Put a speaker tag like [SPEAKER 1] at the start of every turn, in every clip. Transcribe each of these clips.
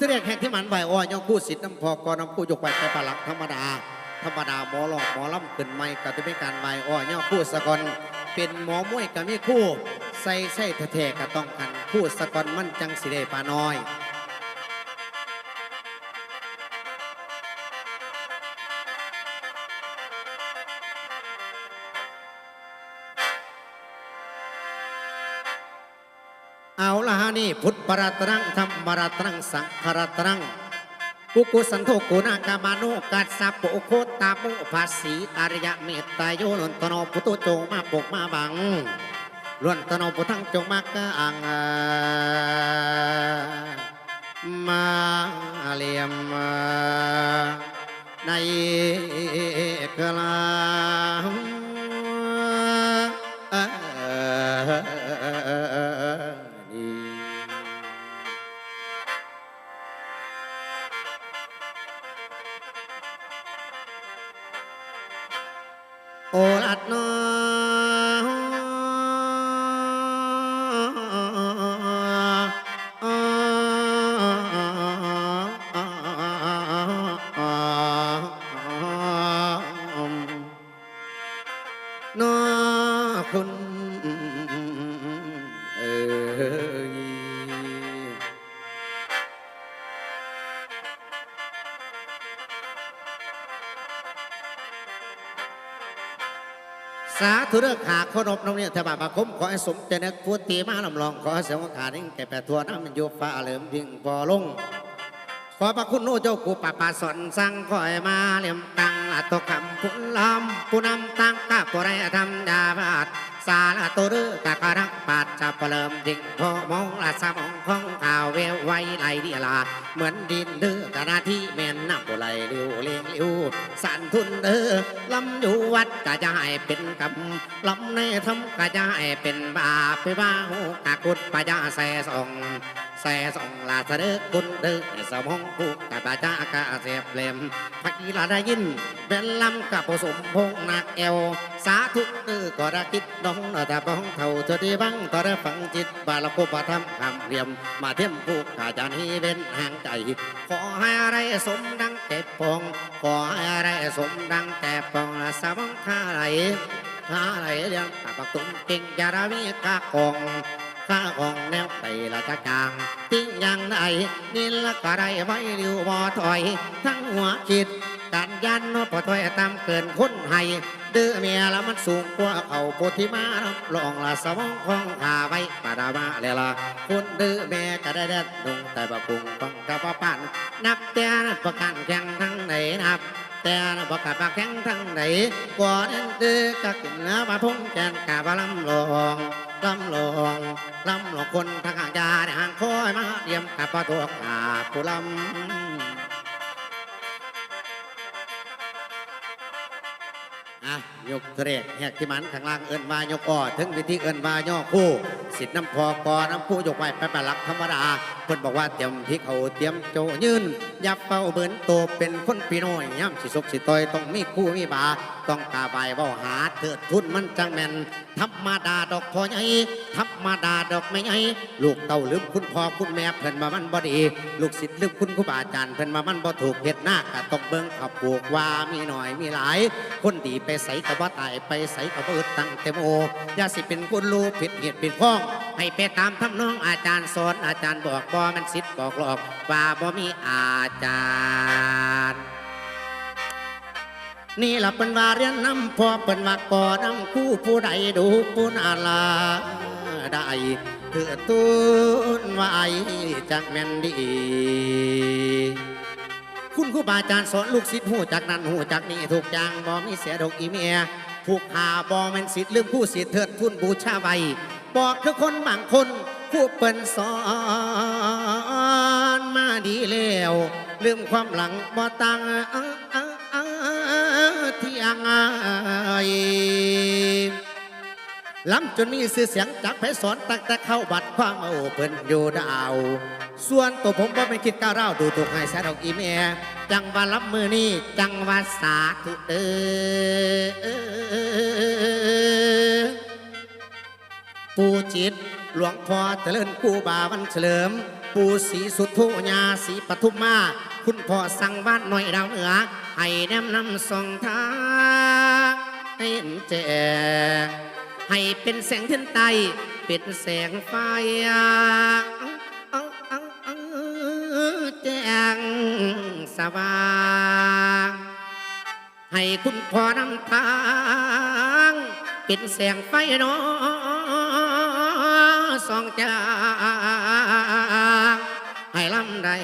[SPEAKER 1] ที่แรกแห่งที่มันไหวอ้อยยองคู่สิทธิ์น้ำพอกอน้ำคู่ยกไหวไปปลักธรรมดา ธรรมดาหมอหลอกหมอล่ำขึ้นไม่ก็จะเป็นการไหวอ้อยยองคู่สะกอนเป็นหมอมวยกับมีคู่ใส่ใส่แท้ๆก็ต้องกันคู่สะกอนมันจังสิเดปาน้อย เอาละฮะนี่พุทธปรัตนังธรรมรัตนังสังฆรัตนังกุกุสันโทกุณากามานุกัสสะโปโคตามุภาสีอริยเมตตาโยนนตโนพุทโจงมาปกมาบังล้วนตโนพุทังจงมากะอังมาเลียมในกลานี โอลัดนอ สาธุเรื่องขาขนบน้องเนี่ยแต่บาคมขอให้สมเจนึกพุทธิมาลำลองขอให้เสียงขาดิ่งแก่แปดทัวน้ำมันโยฟ้าเหลิมพิงพอลงขอพระคุณโนเจ้ากูปะปาสอนสั่งคอยมาเลี่ยมตังละตกคำพุนลำผู้นำตังกะปุไรทำดาบาดสาละตัวเรือกะกะรักปาด จะเปลิมดิ่งพอมองละสมองของข่าวเววไวไหลดีลา เหมือนดินเดือกระที่แม่นน้ำบุไหลเลี้ยวเลี้ยงเลี้ยวสันทุนเด้อลำอยู่วัดกะจะให้เป็นกำลำในทำกะจะให้เป็นบาปไปบ้าหูกะกุดปะยาแสสองแสส่องลาสะเดึกคุณดึกสมองผูกกับอาจากาเสียบเล่มพักีลาได้ยินเป็นลำกับผสมพงนักเอว สาธุดือก็ได้คิดน้องแต่บ้องเท่าเธอที่บังต่อได้ฟังจิตบาลกุปธรรมคำเรียม มาเทียมผูกขาจานให้เป็นห่างใจ ขอให้อะไรสมดังเก็บปอง ขอให้อะไรสมดังแต่ปองละสมองข้าไหลข้าไหลเรื่องปากปักตุ้มเก่งจาราวิกากองข้าของแนวไปละตะกางติ้งยังไดนี่ละก็ได้ไว้ริวบอถอย ทั้งหัวคิดการยันโนพอถอยตามเกินคนให้ ดื้อเมียละมันสูงกว่าเขาโพธิมารับรองละสมองของข้าไว้ปาดามาเลยละคนดื้อแม่ก็ได้เด็ดลงแต่บะปุงปังกับปะปันนับแต่นับประกันแข่งทั้งไหนนับแต่บอกกับปากแข็งทั้งไหนกว่านั้นเดือกักเนื้อมาพุ่งแกนกาบลำลองลำลองลำลองคนทางอาญาในห่างคอยมาเดียมกับปะตัวขาผู้ลำ อะยกเกรดแหกที่มันข้างล่างเอินมายกอ้อถึงวิธีเอินมาย่อคู่สิทธิ์น้ำพอกอน้ำผู้ยกไว้ไปประลักธรรมดาเพิ่นบอกว่าเตรียมพริกเอาเตรียมโจยืนยับเป้าเบินโตเป็นคนปีน้อยย่ำสิสกสิต่อยต้องมีคู่มีบาต้องกาใบเว้าหาเถิดทุนมันจังแมนธรรมดาดอกพอใหญ่ธรรมดาดอกไม่ใหญ่ลูกเต่าลืมคุณพ่อคุณแม่เพิ่นมามันบ่ดี ลูกศิษย์ลืมคุณครูบาอาจารย์เพิ่นมามันบ่ถูกเฮ็ดหน้ากะต้องเบิ่งขับปลูกว่ามีหน่อยมีหลาย คนดีไปใส่กับว่าตายไปใส่กับว่อึดตั้งแต่โอย่าสิเป็นคนรู้ผิดเหตุผิดข้อง ให้ไปตามทำนองอาจารย์สอนอาจารย์บอกบ่มันสิทธิ์บอกหลอกว่าบ่มีอาจารย์ นี่ละเป็นว่าเรียนน้ำพอเป็นว่าก่อน้ำคู่ผู้ใดดูผู้นาลาได้เถือตุนไว้จากแม่นดี คุณครูบาอาจารย์สอนลูกศิษย์หูจากนั้นหูจากนี้ถูกอย่างบ่มีเสียดอกอีเมียผูกหาบ่แม่นศิษย์ลืมผู้ศิษย์เถิดทุนบูชาไว้บอกคือคนบางคนผู้เปิ้นสอนมาดีแล้วลืมความหลังบ่ตังเที่อังไอ ล้ำจนมีชื่อเสียงจากไพศาลตั้งแต่เข้าบัดความเอาเพิ่นอยู่ดาว ส่วนตัวผมก็ไม่คิดก้าวร้าวดูถูกให้แสดอกอีเมียจังว่ารับมือนี่จังว่าสาธุเออปูจิต หลวงพ่อเจริญกูบาวันเฉลิม ปูสีสุดโทญาสีปทุมมา คุณพ่อสั่งบ้านหน่อยดาวเหนือ ให้แนมนำส่งทางให้เห็นแจ ให้เป็นแสงเทียนไตเป็นแสงไฟแจ้งสว่างให้คุณพ่อนำทางเป็นแสงไฟน้อส่องจางให้ลำได้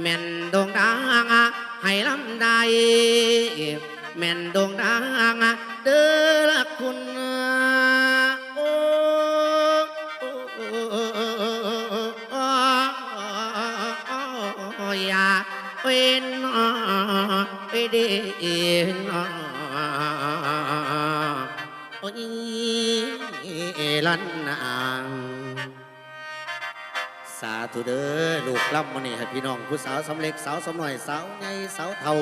[SPEAKER 1] แม่นดวงดางให้ลำได้แม่นดวงดางเด้อ ธุเด้อลูกล่ำมันนี่ให้พี่น้องผู้สาวสำเร็จสาวสำหน่อยสาวไงสาวเท่า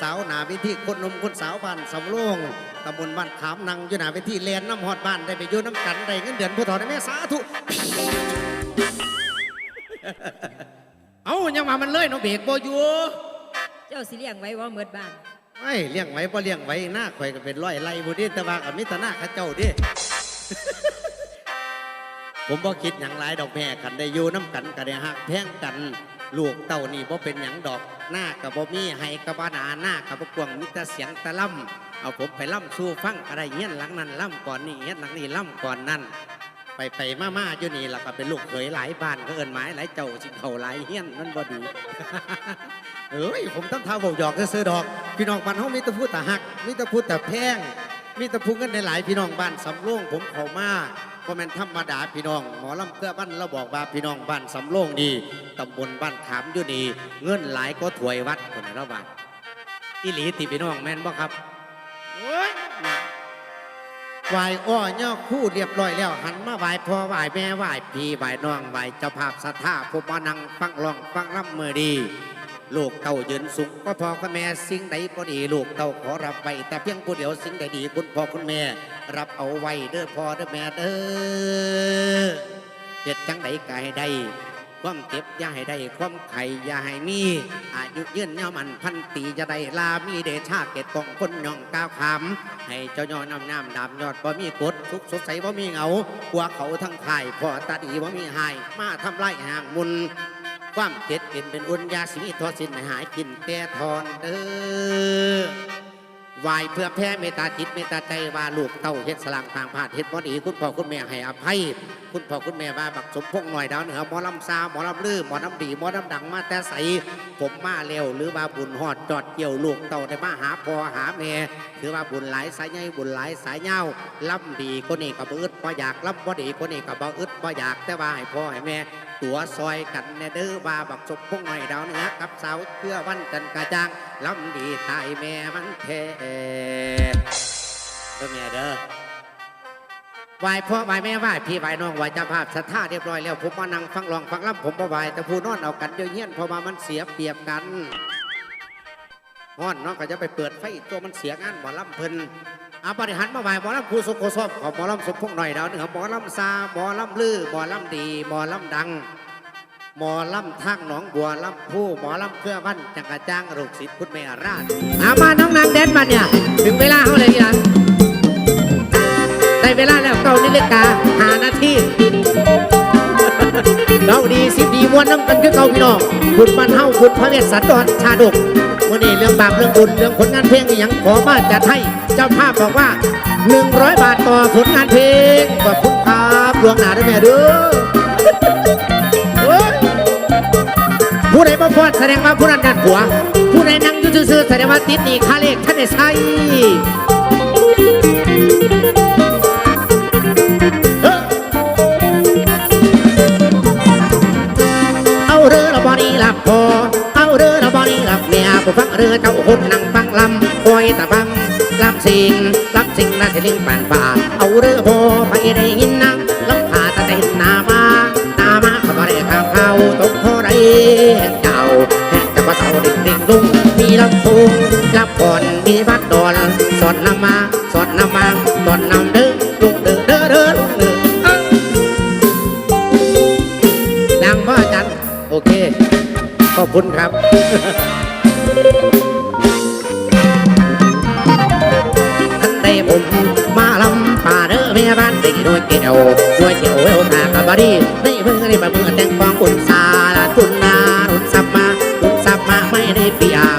[SPEAKER 1] สาวหนาวิธีคนหนมคนสาวบ้านสำโรงตำบลบ้านขามนังอยู่หนาวิธีเลียนน้ำหอดบ้านได้ไปอยู่น้ำกันได้เงินเดือนผู้ถอได้แม่สาธุเอายังมามันเลยเนาะเบรกบ่อยู่
[SPEAKER 2] เจ้าสิเลี้ยงไว้ว่าเมิดบ้าน
[SPEAKER 1] ไม่เลี้ยงไว้บ่เลี้ยงไว้หน้าข่อยก็เป็นร้อยไร่บุดีแต่ว่ากับมิตรหน้าเข้าเจ้าดิ ผมบ่คิดอย่างไรดอกแม่กันได้อยู่น้ำกันกันได้หักแพงกันลูกเต้านี่บ่เป็นหยังดอกหน้ากับบ่มีให้กับบ่หนาหน้ากับบ่กวงมิตรเสียงตะล่ำเอาผมไปล่ำสู้ฟังอะไรเงี้ยหลังนั้นล่ำก่อนนี่เงี้ยหลังนี้ล่ำก่อนนั่นไปไปมามาอยู่นี่แล้วก็เป็นลูกเขยหลายบ้านก็เอินหมายหลายเจ้าสิเขาหลายเฮี้ยนนั่นบ่ดีเอ้ยผมต้องท้าบอกหยอกซื้อดอก พี่น้องบ้านเฮามีแต่พูดแต่หักมีแต่พูดแต่แพงมีแต่พูดกันในหลายพี่น้องบ้านสำโรงผมเขามา ก็แม่นธรรมดาพี่น้อง หมอลำเกลือบ้านเราบอกว่าพี่น้องบ้านสำโรงดีตำบลบ้านขามอยู่ดีเงินหลายก็ถวยวัดคนละบาทอีหลีติพี่น้องแม่นบ่ครับโอ้ยไหวอ้อย่อคู่เรียบร้อยแล้ว หันมาไหวพ่อไหวแม่ไหวพี่ไหวน้องไหวเจ้าภาพสัทธาผู้มานั่งฟังร้องฟังรำมือดีลูกเต่ายืนสูงก็พอคุณแม่สิ่งใดก็ดีลูกเต่าขอรับไว้แต่เพียงผู้เดียวสิ่งใดดีคุณพ่อคุณแม่ รับเอาไว้เด้อพ่อเด้อแม่เด้อเจ็ดจังใดกายได้ ความเจ็บอย่าให้ได้ ความไข่อย่าให้มี อายุยืนยามันพันตีจะได้ลามีเดชาเกตกองคนย่องก้าวขำให้เจ้ายอน้ำน้ำดำยอดบ่มีกดทุกสดใสบ่มีเหงาหัวเขาทั้งข่พ่อตาดีบ่มีหาย มาทำไรห่างมุนความเจ็ดเป็นเป็นอุ่นยาสิมีทอสินให้หายกินแต่ทอนเด้อ ไหวายเพื่อแพ้เมตตาจิตเมตตาใจว่าลูกเต้าเฮ็ดสลางทางผ่านเฮ็ดบ่ดีคุณพ่อคุณแม่ให้อภัย คุณพ่อคุณแม่ว่าบักสมพงหน่อยดาวเหนือหมอลำซาหมอลำลือหมอลำดีหมอลำดังมาแต่ใสผมมาเร็วหรือว่าบุญหอดจอดเกี่ยวลูกเต้าได้มาหาพ่อหาแม่ถือว่าบุญหลายสายใหญ่บุญหลายสายเงาลำดีก็นี่ก็บ่อึดบ่อยากลำบ่ดีก็นี่ก็บ่อึดบ่อยากแต่ว่าให้พ่อให้แม่ตัวซอยกันแน่เด้อว่าบักสมพงหน่อยดาวเหนือกับสาวเพื่อวันจันทร์กระจ่าง ลำดีตายแม่มันแท้เด้อแม่เด้อไหวพ่อไหวแม่ไหวพี่ไหวน้องไหวเจ้าภาพศรัทธาเรียบร้อยแล้วผมมานั่งฟังลองฟังล่ำผมบ่ไหวแต่ผู้นอนเอากันเยอะเงี้ยนพราะว่ามันเสียเปรียบกันฮ้อนน้องก็จะไปเปิดไฟตัวมันเสียงานหมอลำเพิ่นเอาบริหารมาไหวหมอลำผู้สุขโคซอบขอหมอลำสมพงหน่อยดาวเหนือหมอลำซาหมอลำลือหมอลำดีหมอลำดัง หมอลำทั้งหนองบัวลำผู้หมอลำเครือวันจังกระจ้างลูกศิษย์คุณแม่ราชอามาน้องนางแดนมาเนี่ย ถึงเวลาเขาเลยนี่นะได้เวลาแล้วเก้านาฬิกาหานาทีเราดีสิบดีมวนน้ำกันคือเก่าพี่น้องบุญมันเฮาบุญพระเวสสันดรชาดกวันนี้เรื่องบาปเรื่องบุญเรื่องผลงานเพลงอย่างขอมาจัดให้เจ้าภาพบอกว่า 100 บาทต่อผลงานเพลงขอบคุณครับดวงหนาด้วยแม่ด้อโผู้ใดบ่พอดแสดงว่าผู้นั้นดันหัวผู้ใดนั่งอยู่ซื่อๆแสดงว่าติดหนี่ค่าเลขท่านได้ใช้เอาเรือละบอนี่ลับพอเอาเรือละบอนี่ลับเมียผู้ฟังเรือเจ้าคนนั่งฟังลำคอยตะบังลำสิงลำสิงน่าจะลิงป่านป่าเอาเรือพอไปได้ยินนังลำพาตะเต้นนามาตามาขบได้ข้าวเขาตกพอได้ ลำพูรับก่อนมีบัดดอนสอนนำมาสอนนำมาสอนนำเด้อลุงเด้อเด้อเด้อลุงเด้อดังพ่อจันโอเค ขอบคุณครับท่านได้ผมมาลำป่าเด้อแม่บ้านตีด้วยเกี่ยวด้วยเกี่ยวเอวหากระบารีได้เพื่งได้มาเพิ่งแต่งฟองคุณสาลาคุณนารุนสับมารุนสับมาไม่ได้เปีย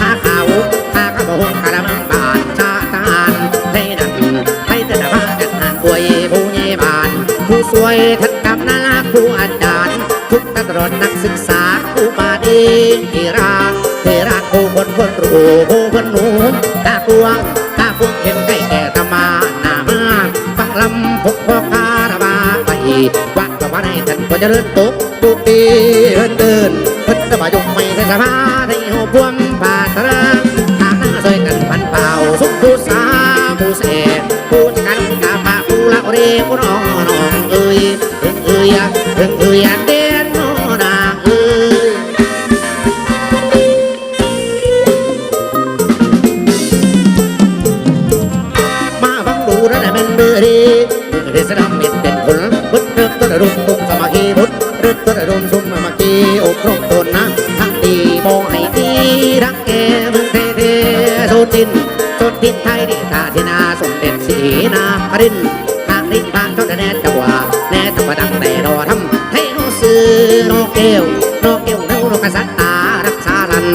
[SPEAKER 1] หาเขาวหากระบอกกระดำบาดชาตานให้ดันให้แต่ละบ้านกันหานป่วยผู้ใหญ่บ้าน ผู้สวยท่านกำนาครูอาจารย์ ทุกตลอดนักศึกษาครูบาดีทีราเทราผู้คนคนรู้ผู้คนหนูตากวงตาพวงเห็นใกล้แก่ตมาหน้ามาฟังลำพกพอคาราบาไปวัดก็ว่าในท่านก็จะเดินตกตุกตีเดินเดินพิ่นจะมายกไม่ใช่สภาใโซจินไทยดีตาธินาสมเด็จศรีนาครินทางลิ้นพางเจ้าแน่จังหวะแน่จังหวะดังแต่รอทำให้โนซื้อโนเกลโนเกลโนโนกษัตริย์ตารักษาลัน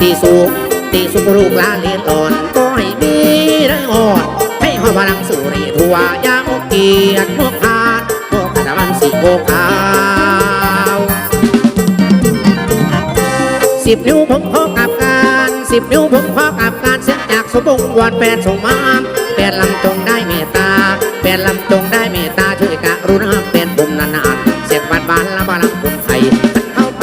[SPEAKER 1] ตีสุกตีสุกลูกลาเลียงหลอนก็ให้มีได้อ่อนให้หอพลังสุริทัวยาโอเกียรติโมกขาดโมกขาดมันสีโมขาวสิบนิ้วผมขอกับการสิบนิ้วผมขอ สียงจากสมบงวอนแปดส่งมาแปดลำจงได้เมตตาแปดลำจงได้เมตตาช่วยกะรุณาเป็นผมนานๆเสียงบานบานละบาลังคนไทยเข้าไป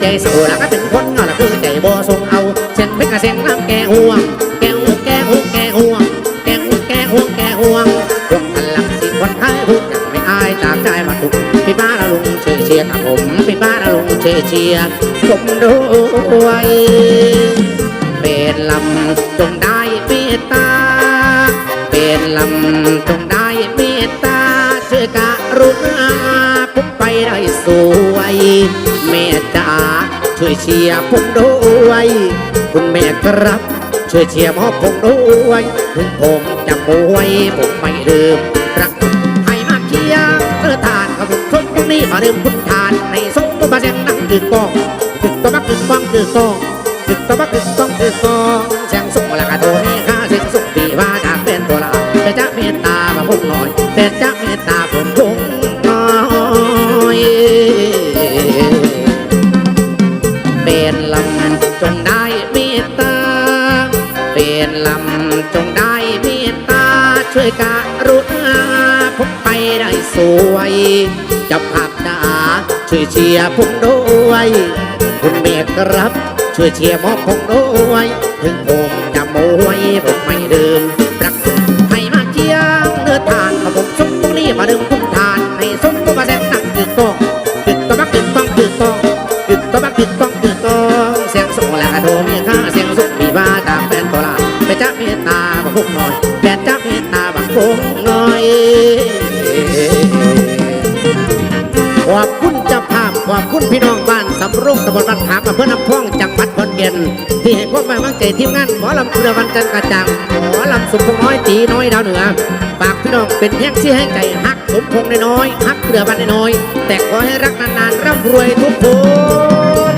[SPEAKER 1] ใจสู้แล้วก็เป็นคนเงาละคือใจบ่ทรงเอาเส้นเป็นกระเซ็งน้ำแกห่วงแกห่วงแกห่วงแกห่วงแกห่วงแกห่วงแกห่วงห่วงพลังสิคนไทยพูดอย่างไม่อายจากใจมาถูกพี่บ้าละลุงเชียร์เชียร์กับผมพี่บ้าละลุงเชียร์เชียร์ผมด้วย ช่วยเชียร์ผมด้วย คุณแม่ครับ ช่วยเชียร์หมอผมด้วยถึงผมจะป่วยผมไม่ลืมรักให้มาเชียร์เออทานกับผมชมตรงนี้มาลืมคุณทานในสงมาเสียงนั่งคือกองคือกบักคือกองคือกองคือกบักคือกองคือกองเสียงส่งละกะโทนี่ ช่วยกะรุณาผมไปได้สวยจะภาพดาช่วยเชียร์ผมด้วย คุณเมฆครับ ช่วยเชียร์มอผมด้วย ถึงผม รงตำบลบ้านขามอำเภอน้ำพองจังหวัดขอนแก่นที่ให้ความไว้วางใจทีมงานหมอลำคุณวันจันกระจ่างหมอลำสุพงน้อยตีน้อยดาวเหนือฝากพี่น้องเป็นแยกที่ให้ใจฮักสมพงษ์น้อยฮักเรือบันน้อย แต่ขอให้รักนานๆร่ำรวยทุกคน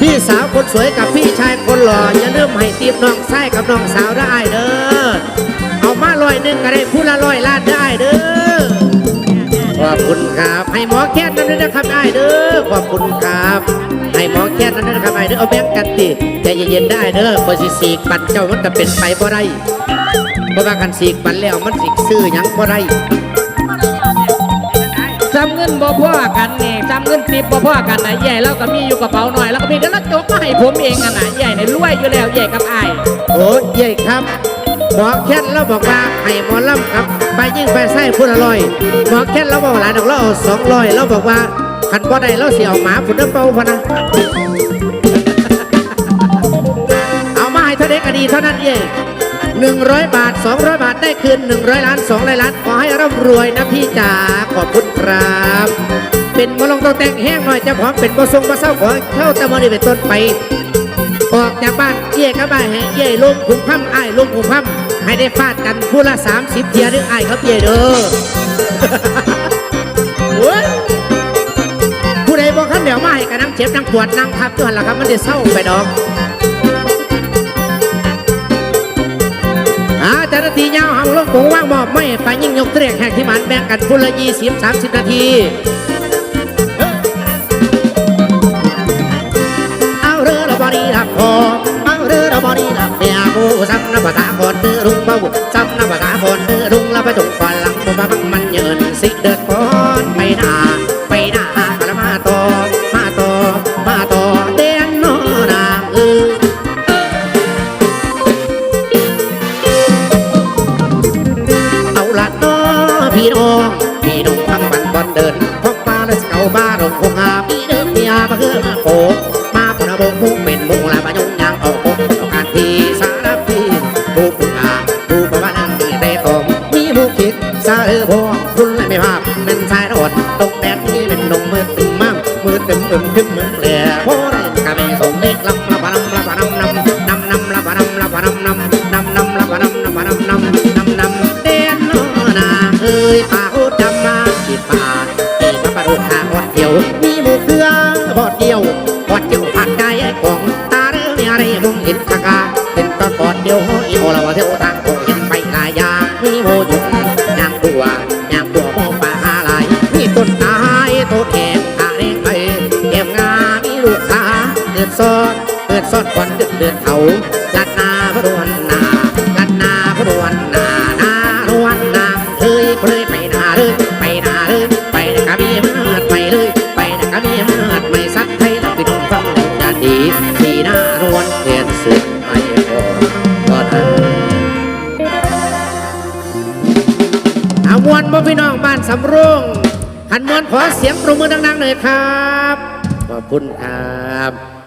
[SPEAKER 1] พี่สาวคนสวยกับพี่ชายคนหล่ออย่าลืมให้ตีบน้องชายกับน้องสาวได้เด้อเอามาลอยหนึ่งก็ได้ผู้ละลอยลานได้เด้อ อบคุณครับ ให้หมอแค่นั้นด้วยนะครับได้เด้อขอบคุณครับ ให้หมอแค่นั้นด้วยนะครับได้เด้อเอาแบงค์กันติใจเย็นๆได้เด้อพอสิสีกปัดเจ้ามันก็เป็นไปบ่ได้ราะว่ากันสีกปันแล้วมันสิซื้อหยังบ่ได้
[SPEAKER 3] จำเงินบ่พ่อกันนี่จำเงินติบบ่พ่อกันนะใหญ่แล้วก็มีอยู่กระเป๋าหน่อยแล้วก็มีเดี๋ยวแล้วจกมาให้ผมเองอะนะใหญ่ในรวยอยู่แล้วใหญ่กับไอ้าย
[SPEAKER 1] โอ้ยเย่ครับ หมอแค่นเราบอกว่าให้หมอลำครับ ไปยิ่งไปไส้พุ่นอร่อยหมอแค่นเราบอกหลายดอกเราเอาสองร้อยเราบอกว่าขันบ่ได้เราเสียเอาหมาพุ่นเด้อเป่าพะนะเอามาให้เท่าเด็กก็ดีเท่านั้นเองหนึ่งร้อยบาทสองร้อยบาทได้คืนหนึ่งร้อยล้านสองร้อยล้านขอให้ร่ำรวยนะพี่จ๋าขอบคุณครับเป็นมะลงตกแต่งแห้งหน่อยจะพร้อมเป็นบะทรงบะเศร้าขอเข้าตะมอนี่เป็นต้นไป ออกจากบ้านเย่กับบ้านแห่เย่ลงคุมพั่มอ้ายลงคุมพั่มให้ได้ฟาดกันผู้ละสามสิบเทียหรืออ้ายครับเย่เด้อโอ้ยผู้ใดบอกขันเดี๋ยวมาให้กันนั่งเจ็บนั่งปวดนั่งทับตัวละครับมันจะเศร้าไปดอกอาเจ้าหน้าที่ยาวหางลงปูว่างมอบไม่ไปยิ่งยกเตรียกแหกที่หมันแบ่งกันผู้ละยี่สิบสามสิบนาที เออพอคุณและไม่ภาพเป็นสายรอดตกแดด คุณครับ